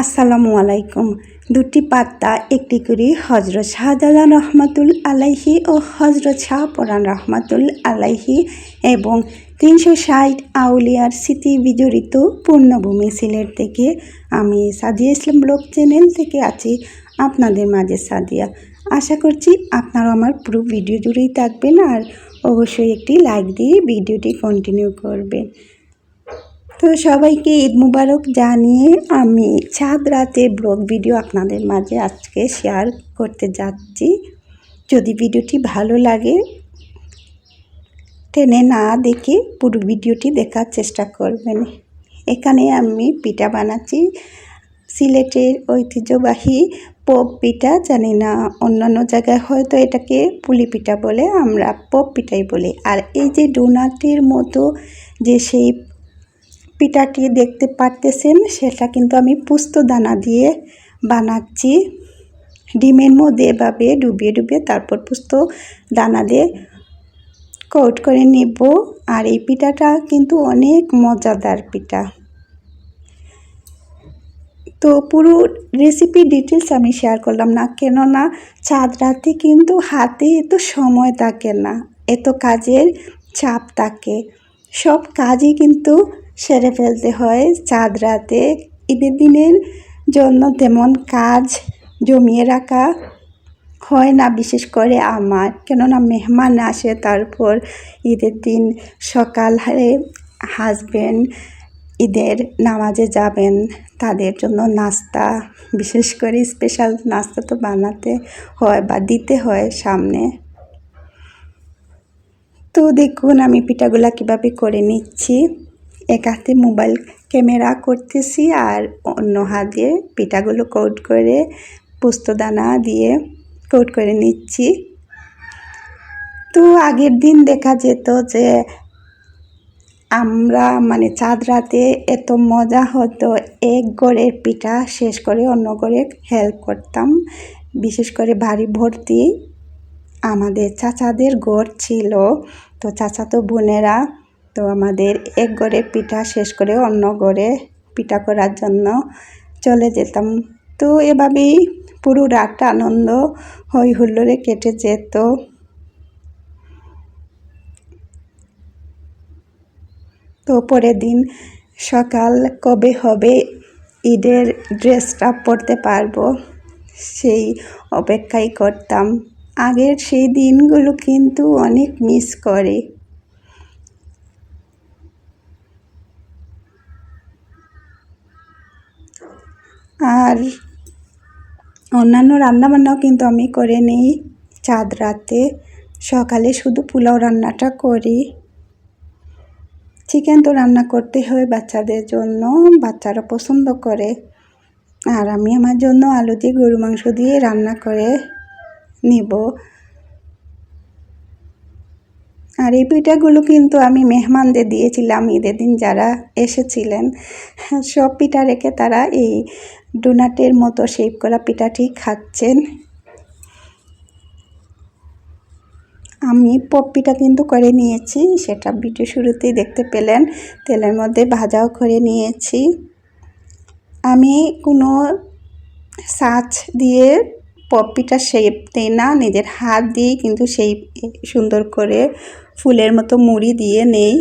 আসসালামু আলাইকুম। দুটি পাত্তা একটি করে হজরত শাহজালাল রহমাতুল আলাইহি ও হজরত শাহপরান রহমাতুল আলাইহি এবং তিনশো ষাট আউলিয়ার স্মৃতি বিজড়িত পূর্ণভূমি সিলেট থেকে আমি সাদিয়া ইসলাম ব্লগ চ্যানেল থেকে আছি আপনাদের মাঝে সাদিয়া। আশা করছি আপনারা আমার পুরো ভিডিও জুড়েই থাকবেন আর অবশ্যই একটি লাইক দিয়ে ভিডিওটি কন্টিনিউ করবেন। তো সবাইকে ঈদ মুবারক জানিয়ে আমি চাঁদ রাতে ব্লগ ভিডিও আপনাদের মাঝে আজকে শেয়ার করতে যাচ্ছি। যদি ভিডিওটি ভালো লাগে, টেনে না দেখে পুরো ভিডিওটি দেখার চেষ্টা করবেন। এখানে আমি পিঠা বানাচ্ছি। সিলেটের ঐতিহ্যবাহী পপ পিঠা, জানি না অন্যান্য জায়গায় হয়তো এটাকে পুলি পিঠা বলে, আমরা পপ পিঠাই বলি। আর এই যে ডোনাটের মতো যে সেই পিঠাটি দেখতে পারতেছেন, সেটা কিন্তু আমি পুস্ত দানা দিয়ে বানাচ্ছি। ডিমের মধ্যে এভাবে ডুবিয়ে ডুবিয়ে তারপর পুস্ত দানা দিয়ে কোট করে নেব। আর এই পিঠাটা কিন্তু অনেক মজাদার পিঠা। তো পুরো রেসিপি ডিটেলস আমি শেয়ার করলাম না, কেননা চাঁদ রাতে কিন্তু হাতে এত সময় থাকে না, এত কাজের চাপ থাকে। সব কাজই কিন্তু সেরে ফেলতে হয় চাঁদ রাতে। ঈদের দিনের জন্য তেমন কাজ জমিয়ে রাখা হয় না, বিশেষ করে আমার। কেননা মেহমান আসে, তারপর ঈদের দিন সকাল হারে হাজব্যান্ড ঈদের নামাজে যাবেন, তাদের জন্য নাস্তা, বিশেষ করে স্পেশাল নাস্তা তো বানাতে হয় বা দিতে হয় সামনে। তো দেখুন আমি পিঠাগুলা কীভাবে করে নিচ্ছি। এক হাতে মোবাইল ক্যামেরা করতেছি আর অন্য হাত দিয়ে পিঠাগুলো কোট করে, পোস্তদানা দিয়ে কোট করে নিচ্ছি। তো আগের দিন দেখা যেত যে আমরা মানে চাঁদ রাতে এত মজা হতো, এক গড়ের পিঠা শেষ করে অন্য গড়ে হেল্প করতাম। বিশেষ করে বাড়ি ভর্তি আমাদের চাচাদের গড় ছিল। তো চাচাতো বোনেরা, তো আমাদের এক গড়ে পিঠা শেষ করে অন্য গড়ে পিঠা করার জন্য চলে যেতাম। তো এভাবেই পুরো রাতটা আনন্দ হই হুল্লোড়ে কেটে যেত। তো পরের দিন সকাল কবে হবে ঈদের ড্রেসটা পরতে পারব সেই অপেক্ষাই করতাম। আগের সেই দিনগুলো কিন্তু অনেক মিস করে। আর অন্যান্য রান্নাবান্নাও কিন্তু আমি করে নিই চাঁদ রাতে। সকালে শুধু পোলাও রান্নাটা করি। চিকেন তো রান্না করতে হয় বাচ্চাদের জন্য, বাচ্চারা পছন্দ করে। আর আমি আমার জন্য আলু দিয়ে গরু মাংস দিয়ে রান্না করে। নিব। আর এই পিঠাগুলো কিন্তু আমি মেহমানদের দিয়েছিলাম ঈদের দিন, যারা এসেছিলেন। সব পিঠা রেখে তারা এই ডোনাটের মতো শেপ করা পিঠাটি খাচ্ছেন। আমি পপ্পিটা কিন্তু করে নিয়েছি, সেটা ভিডিও শুরুতেই দেখতে পেলেন। তেলের মধ্যে ভাজাও করে নিয়েছি। আমি কোনো সাজ দিয়ে পপ্পিটা শেপ দিই না, নিজের হাত দিয়ে কিন্তু সেই সুন্দর করে ফুলের মতো মুড়ি দিয়ে নেই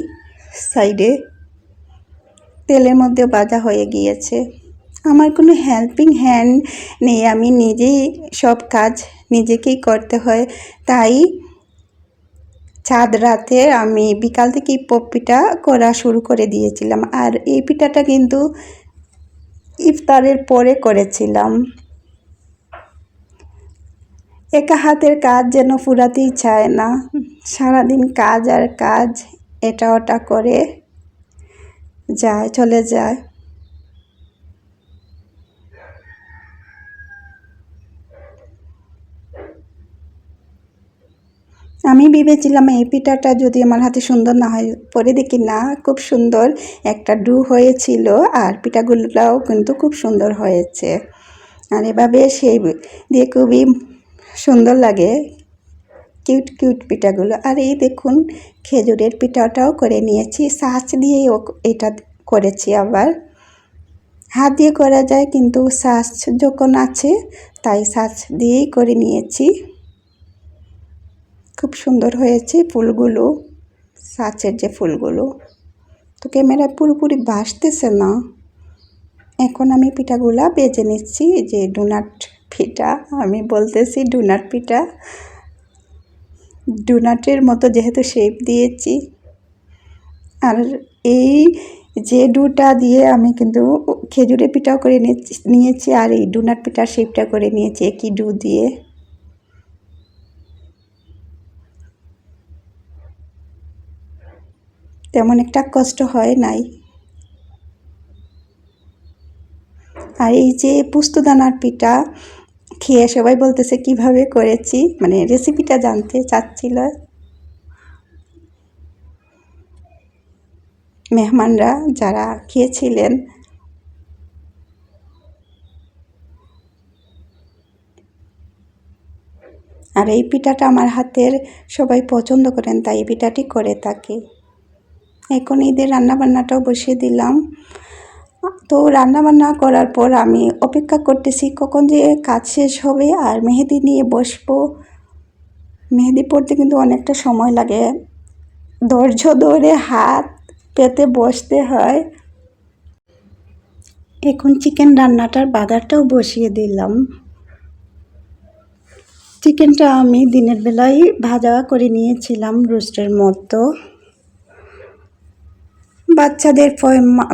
সাইডে তেলের মধ্যে বাজা হয়ে গিয়েছে। আমার কোনো হেল্পিং হ্যান্ড নেই, আমি নিজেই সব কাজ নিজেকেই করতে হয়। তাই চাঁদ রাতে আমি বিকাল থেকে পিঠা করা শুরু করে দিয়েছিলাম। আর এই পিঠাটা কিন্তু ইফতারের পরে করেছিলাম। একা হাতের কাজ যেন ফুরাতেই চায় না। সারাদিন কাজ আর কাজ, এটা ওটা করে যায়, চলে যায়। আমি ভেবেছিলাম এই পিঠাটা যদি আমার হাতে সুন্দর না হয়, পরে দেখি না, খুব সুন্দর একটা ডু হয়েছিল আর পিঠাগুলোও কিন্তু খুব সুন্দর হয়েছে। আর এভাবে সেই দিয়ে খুবই সুন্দর লাগে। কিউট কিউট পিঠাগুলো। আর এই দেখুন, খেজুরের পিঠাটাও করে নিয়েছি। সাঁচ দিয়ে এটা করেছি আবার। হাত দিয়ে করা যায়, কিন্তু সাজ যখন আছে, তাই সাজ দিয়েই করে নিয়েছি। খুব সুন্দর হয়েছে ফুলগুলো, সাচের যে ফুলগুলো। তো ক্যামেরা পুরোপুরি ভাসতেছে না। এখন আমি পিঠাগুলা বেজে নিচ্ছি, যে ডোনাট পিঠা, আমি বলতেছি ডোনাট পিঠা। ডোনাটের মতো যেহেতু শেপ দিয়েছি, আর এই যে ডুটা দিয়ে আমি কিন্তু খেজুরের পিঠাও করে নিয়েছি আর এই ডোনাট পিঠার শেপটা করে নিয়েছি একই ডু দিয়ে। তেমন একটা কষ্ট হয় নাই। আর এই যে পুস্তদানার পিঠা খেয়ে সবাই বলতেছে, কীভাবে করেছি? মানে রেসিপিটা জানতে চাচ্ছিল। মেহমানরা যারা খেয়েছিলেন, আর এই পিঠাটা আমার হাতের সবাই পছন্দ করেন, তাই এই পিঠাটি করে থাকি। এখন ঈদের রান্নাবান্নাটাও বসিয়ে দিলাম। তো রান্নাবান্না করার পর আমি অপেক্ষা করতেছি কখন যে কাজ শেষ হবে আর মেহেদি নিয়ে বসবো। মেহেদি পড়তে কিন্তু অনেকটা সময় লাগে। ধৈর্য ধরে হাত পেতে বসতে হয়। এখন চিকেন রান্নাটার বাজারটাও বসিয়ে দিলাম। চিকেনটা আমি দিনের বেলায় ভাজা করে নিয়েছিলাম রোস্টের মতো বাচ্চাদের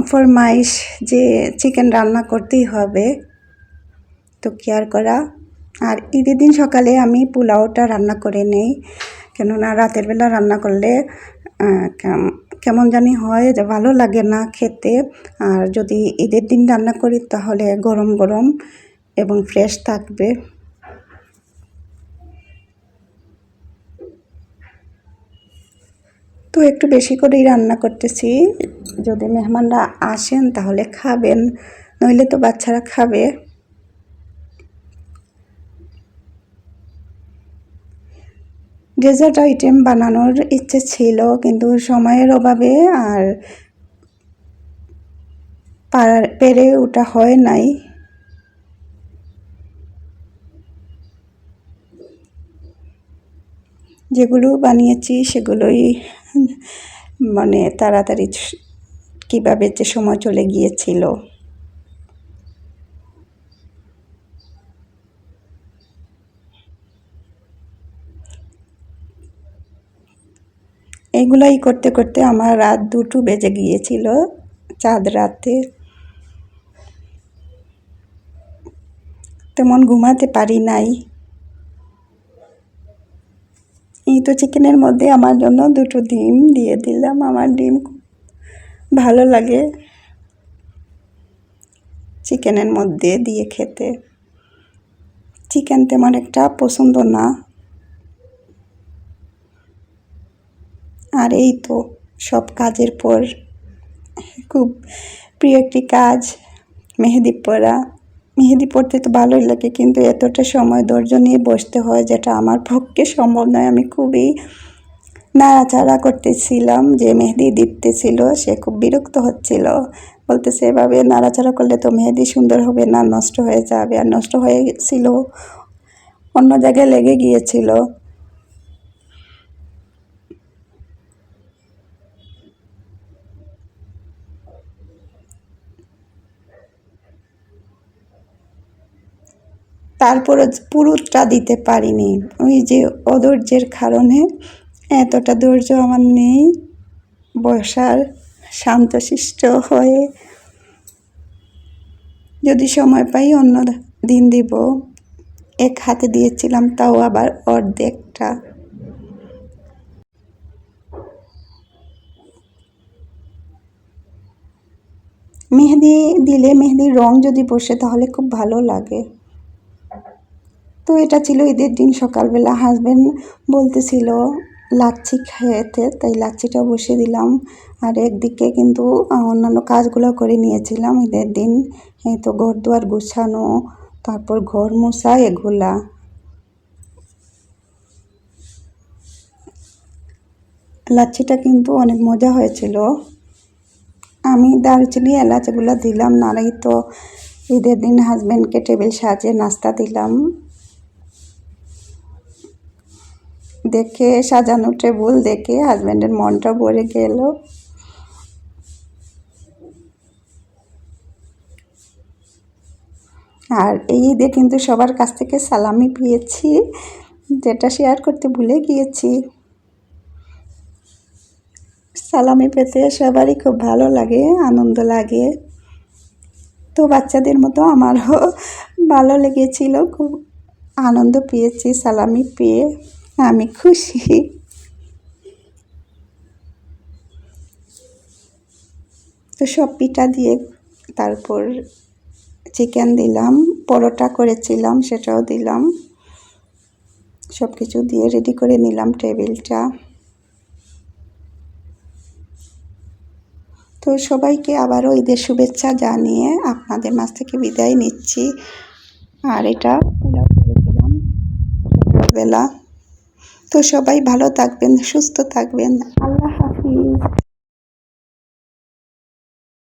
ফরমাইশ যে চিকেন রান্না করতেই হবে, তো কেয়ার করা। আর ঈদের দিন সকালে আমি পোলাওটা রান্না করে নেই, কেননা রাতের বেলা রান্না করলে কেমন জানি হয় যে ভালো লাগে না খেতে। আর যদি ঈদের দিন রান্না করি তাহলে গরম গরম এবং ফ্রেশ থাকবে। তো একটু বেশি করেই রান্না করতেছি। যদি মেহমানরা আসেন তাহলে খাবেন, নইলে তো বাচ্চারা খাবে। ডেজার্ট আইটেম বানানোর ইচ্ছে ছিল, কিন্তু সময়ের অভাবে আর পেরে ওটা হয় নাই। যেগুলো বানিয়েছি সেগুলোই মানে তাড়াতাড়ি কীভাবে যে সময় চলে গিয়েছিল। এগুলাই করতে করতে আমার রাত দুটো বেজে গিয়েছিল, চাঁদ রাতে। তেমন ঘুমাতে পারি নাই। এই তো চিকেনের মধ্যে আমার জন্য দুটো ডিম দিয়ে দিলাম। আমার ডিম ভালো লাগে চিকেনের মধ্যে দিয়ে খেতে। চিকেন তেমন একটা পছন্দ না। আর এই তো সব কাজের পর খুব প্রিয় একটি কাজ, মেহেদি পরা মেহেদি পড়তে তো ভালোই লাগে, কিন্তু এতটা সময় ধৈর্য নিয়ে বসতে হয় যেটা আমার পক্ষে সম্ভব নয়। আমি খুবই নাড়াচাড়া করতেছিলাম যে মেহেদি দিতেছিল, সে খুব বিরক্ত হচ্ছিল। বলতেছে, এভাবে নাড়াচাড়া করলে তো মেহেদি সুন্দর হবে না, নষ্ট হয়ে যাবে। আর নষ্ট হয়েছিল, অন্য জায়গায় লেগে গিয়েছিল। তারপরও পুরোটা দিতে পারিনি। ওই যে অধৈর্যের কারণে এতটা ধৈর্য আমার নেই। বসার শান্তশিষ্ট হয়ে যদি সময় পাই অন্য দিন দিব। এক হাতে দিয়েছিলাম, তাও আবার অর্ধেকটা। মেহেদি দিলে মেহেদির রং যদি বসে, তাহলে খুব ভালো লাগে। তো এটা ছিল ঈদের দিন সকালবেলা হাজব্যান্ড বলতেছিল, লাচ্ছি খেতে, তাই লাচ্ছিটা বসিয়ে দিলাম। আর একদিকে কিন্তু অন্যান্য কাজগুলো করে নিয়েছিলাম ঈদের দিন। এই তো ঘর দুয়ার গুছানো, তারপর ঘর মোছা এগুলা। লাচ্ছিটা কিন্তু অনেক মজা হয়েছিল। আমি দারুচিনি এলাচ এগুলো দিলাম নাড়াই তো ঈদের দিন হাজব্যান্ডকে টেবিল সাজিয়ে নাস্তা দিলাম। দেখে, সাজানো টেবুল দেখে হাজব্যান্ডের মনটা ভরে গেল। আর এই ঈদে কিন্তু সবার কাছ থেকে সালামি পেয়েছি, যেটা শেয়ার করতে ভুলে গিয়েছি। সালামি পেতে সবারই খুব ভালো লাগে, আনন্দ লাগে। তো বাচ্চাদের মতো আমারও ভালো লেগেছিল, খুব আনন্দ পেয়েছি সালামি পেয়ে। আমি খুশি। তো সব পিঠা দিয়ে তারপর চিকেন দিলাম, পরোটা করেছিলাম, সেটাও দিলাম। সব কিছু দিয়ে রেডি করে নিলাম টেবিলটা তো সবাইকে আবারও ঈদের শুভেচ্ছা জানিয়ে আপনাদের মাছ থেকে বিদায় নিচ্ছি। আর এটা পোলাও করেছিলাম সকালবেলা। তো সবাই ভালো থাকবেন সুস্থ থাকবেন। আল্লাহ